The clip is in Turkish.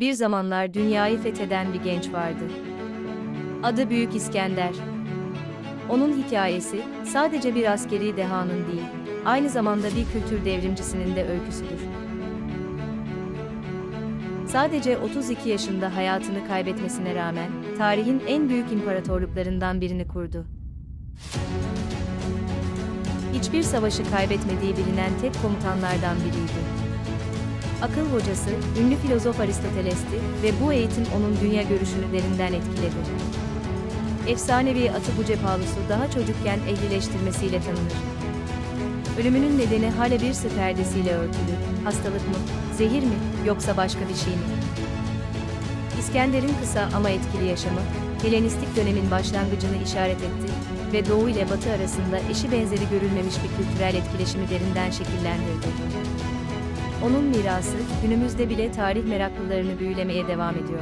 Bir zamanlar dünyayı fetheden bir genç vardı. Adı Büyük İskender. Onun hikayesi sadece bir askeri dehanın değil, aynı zamanda bir kültür devrimcisinin de öyküsüdür. Sadece 32 yaşında hayatını kaybetmesine rağmen tarihin en büyük imparatorluklarından birini kurdu. Hiçbir savaşı kaybetmediği bilinen tek komutanlardan biriydi. Akıl hocası, ünlü filozof Aristoteles'ti ve bu eğitim onun dünya görüşünü derinden etkiledi. Efsanevi atı bu cephalusu daha çocukken ehlileştirmesiyle tanınır. Ölümünün nedeni hala bir perdesiyle örtülü. Hastalık mı, zehir mi, yoksa başka bir şey mi? İskender'in kısa ama etkili yaşamı, Helenistik dönemin başlangıcını işaret etti ve Doğu ile Batı arasında eşi benzeri görülmemiş bir kültürel etkileşimi derinden şekillendirdi. Onun mirası, günümüzde bile tarih meraklılarını büyülemeye devam ediyor.